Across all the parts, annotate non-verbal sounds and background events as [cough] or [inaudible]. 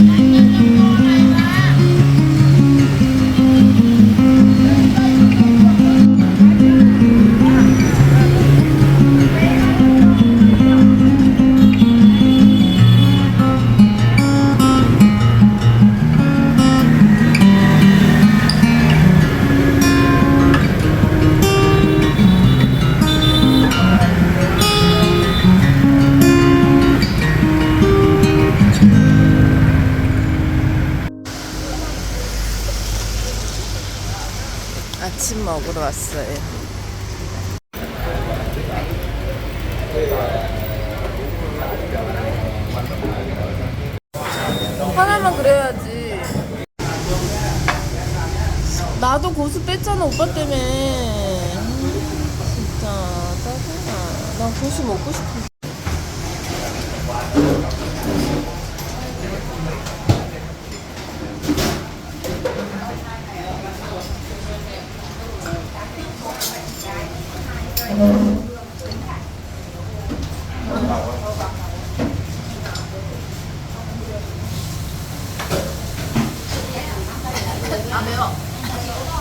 아 먹으러 왔어요. 하나만 그래야지. 나도 고수 뺐잖아 오빠 때문에. 음, 진짜 짜증나. 나 고수 먹고 싶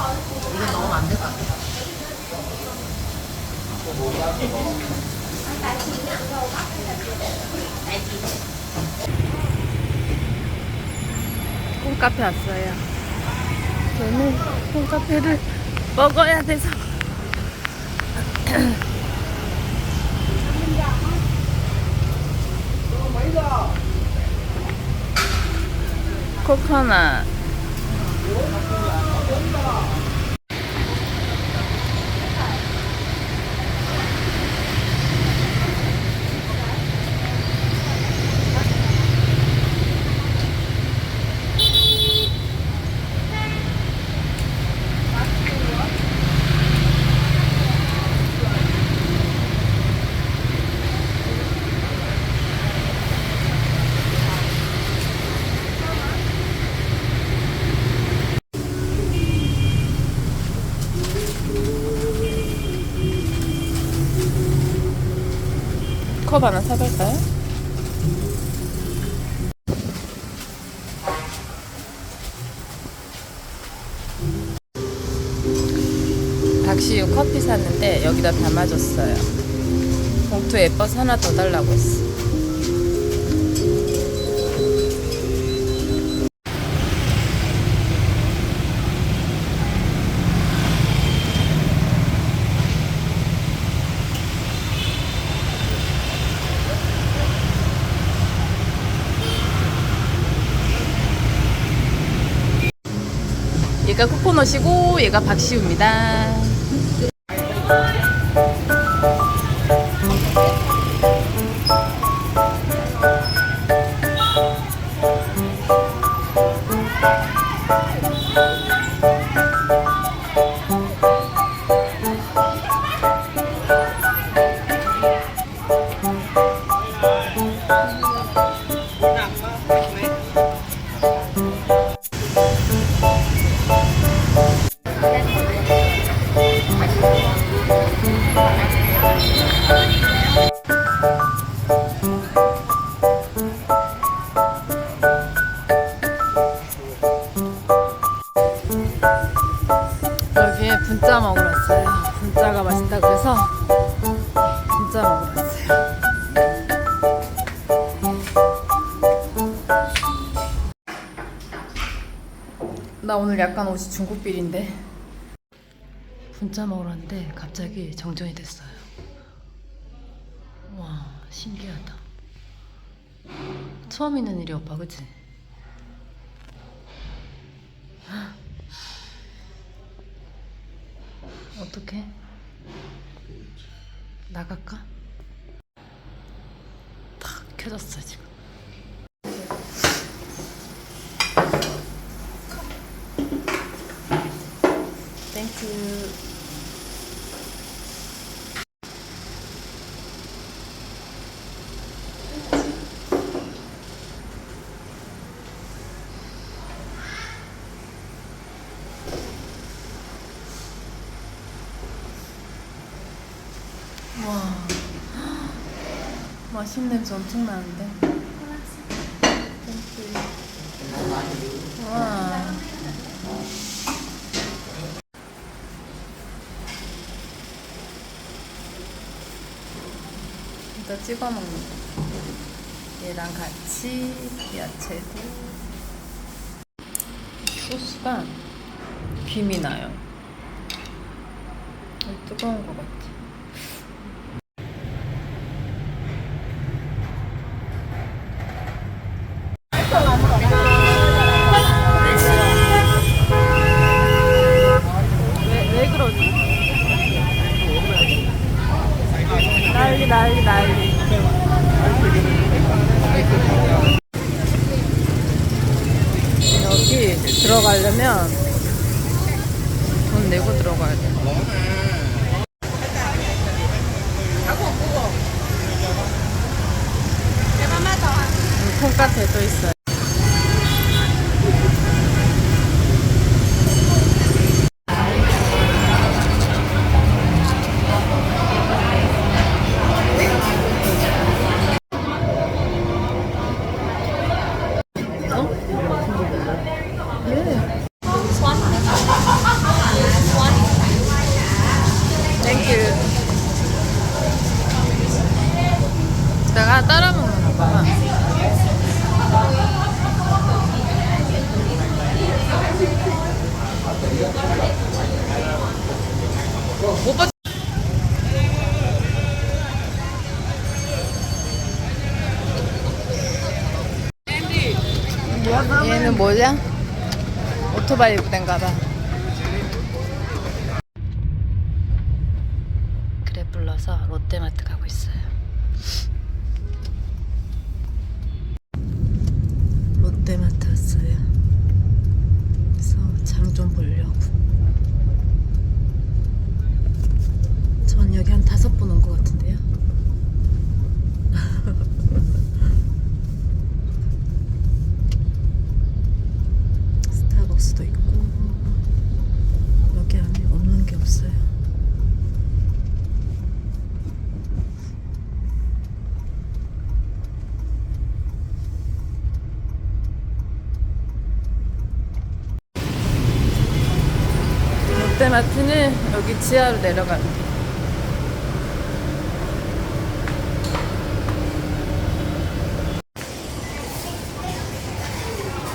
어. 콩카페 왔어요. 저는 콩카페를 먹어야 돼서. [clears throat] 코코넛. 컵 하나 사갈까요? 박시우 커피 샀는데 여기다 담아줬어요. 봉투 예뻐서 하나 더 달라고 했어. 코코넛이고 얘가 박시우입니다. 나 오늘 약간 옷이 중국 빌인데 분짜 먹으러 왔는데 갑자기 정전이 됐어요. 와 신기하다. 처음 있는 일이 오빠 그치? 어떻게? 나갈까? 탁 켜졌어 지금. 땡큐. 와. 맛있는 냄새 엄청 나는데. 땡 찍어 먹는 거. 얘랑 같이 야채도. 소스가 김이 나요. 어, 뜨거운 것 같아. 왜, 왜 그러지? 난리 난리 난리 여기 들어가려면 돈 내고 들어가야 돼. 음, 콩카페도 있어요 오빠. 얘는 뭐냐? 오토바이 부대인가 봐. 그래 불러서 롯데마트 가고 있어요. 롯데마트 왔어요. 그래서 장 좀 보려고. 전 여기 한 다섯 번 온 것 같은데요. 스타벅스도 있고 여기 안에 없는 게 없어요. 롯데마트는 여기 지하로 내려가는 길.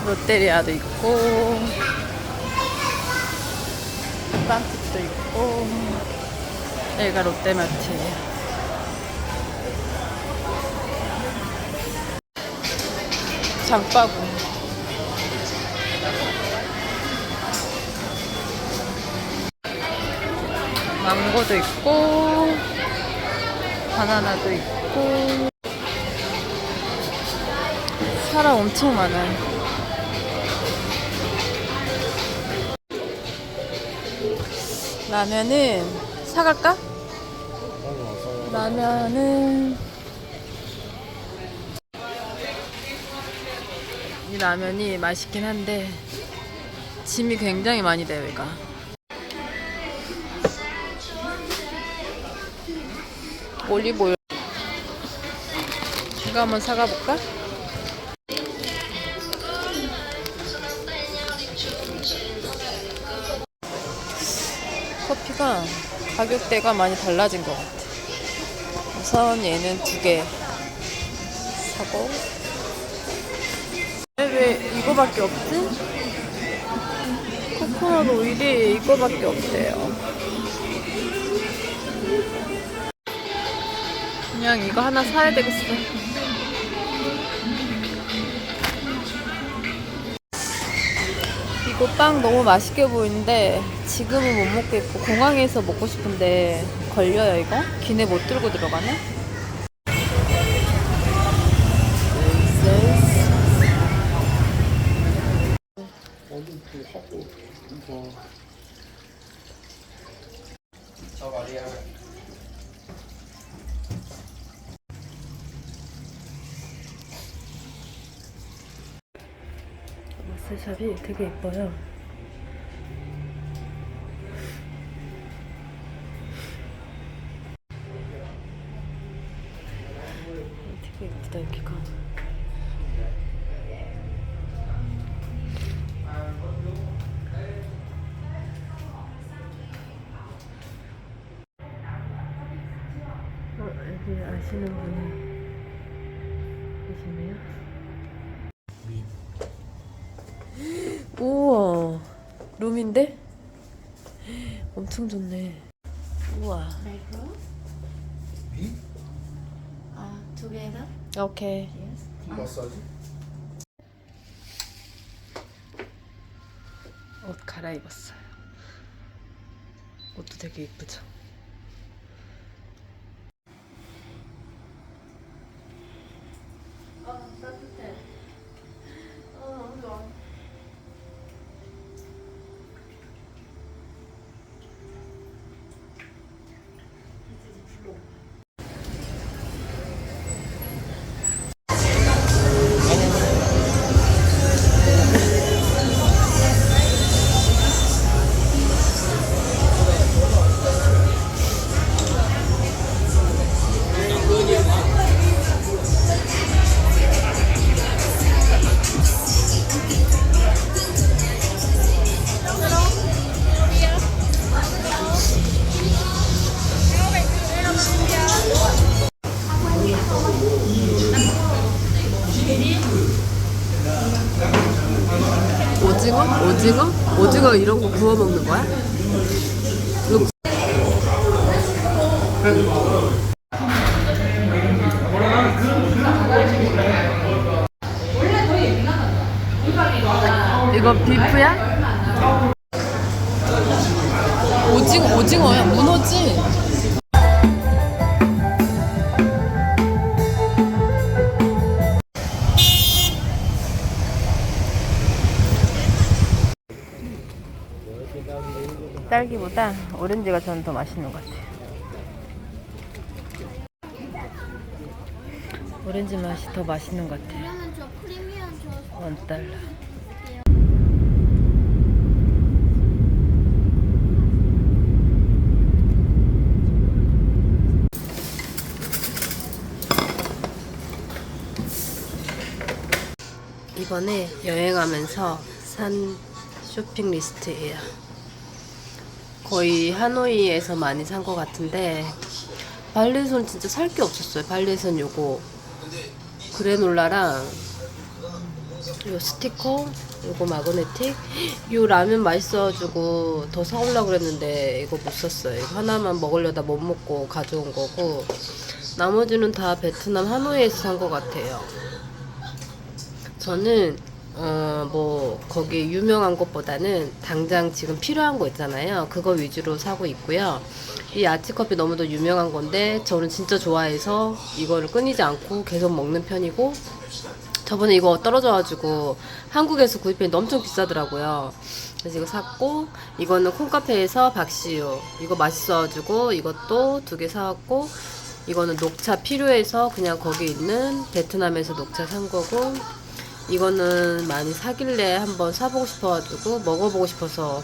롯데리아도 있고 빵집도 있고 여기가 롯데마트예요. 장바구 망고도 있고 바나나도 있고 사람 엄청 많아요. 라면은 사갈까? 라면은 이 라면이 맛있긴 한데 짐이 굉장히 많이 돼요, 이거. 올리브오일 이거 한번 사가 볼까? 커피가 가격대가 많이 달라진 것 같아. 우선 얘는 두 개 사고. 왜, 왜 이거밖에 없지? 코코넛 오일이 이거밖에 없대요. 그냥 이거 하나 사야 되겠어. 이거 빵 너무 맛있게 보이는데 지금은 못 먹겠고 공항에서 먹고 싶은데 걸려요 이거? 기내 못 들고 들어가네? 마스샵이 되게 예뻐요. 되게 예쁘다 여기가. 어, 아시는 분이 우와 룸인데? 엄청 좋네 우와 Bedroom? Uh, together? 오케이 Yes. 마사지? 옷 갈아입었어요 옷도 되게 이쁘죠 오징어? 오징어? 오징어 이런 거 구워 먹는 거야? 이거 비프야? 딸기보다 오렌지가 저는 더 맛있는 것 같아요. 오렌지 맛이 더 맛있는 것 같아요. 그러면 저 프리미엄 저 원 달러. 이번에 여행하면서 산 쇼핑 리스트예요. 거의 하노이에서 많이 산 것 같은데 발리에서는 진짜 살 게 없었어요. 발리에서는 요거. 그래놀라랑 요 스티커 요거 마그네틱. 요 라면 맛있어가지고 더 사오려고 그랬는데 이거 못 샀어요. 이거 하나만 먹으려다 못 먹고 가져온 거고 나머지는 다 베트남 하노이에서 산 것 같아요. 저는 어 뭐 거기 유명한 것보다는 당장 지금 필요한 거 있잖아요 그거 위주로 사고 있고요 이 아치커피 너무도 유명한 건데 저는 진짜 좋아해서 이거를 끊이지 않고 계속 먹는 편이고 저번에 이거 떨어져가지고 한국에서 구입했는데 엄청 비싸더라고요. 그래서 이거 샀고 이거는 콩카페에서 박시우 이거 맛있어가지고 이것도 두 개 사왔고 이거는 녹차 필요해서 그냥 거기 있는 베트남에서 녹차 산 거고 이거는 많이 사길래 한번 사보고 싶어가지고 먹어보고 싶어서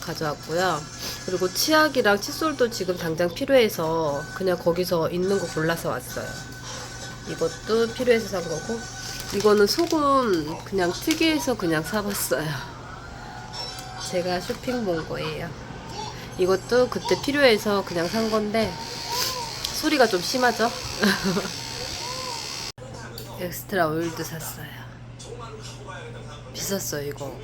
가져왔고요. 그리고 치약이랑 칫솔도 지금 당장 필요해서 그냥 거기서 있는 거 골라서 왔어요. 이것도 필요해서 산 거고 이거는 소금 그냥 특이해서 그냥 사봤어요 제가 쇼핑 본 거예요 이것도 그때 필요해서 그냥 산 건데 소리가 좀 심하죠? [laughs] 엑스트라 오일도 샀어요. 비쌌어요 이거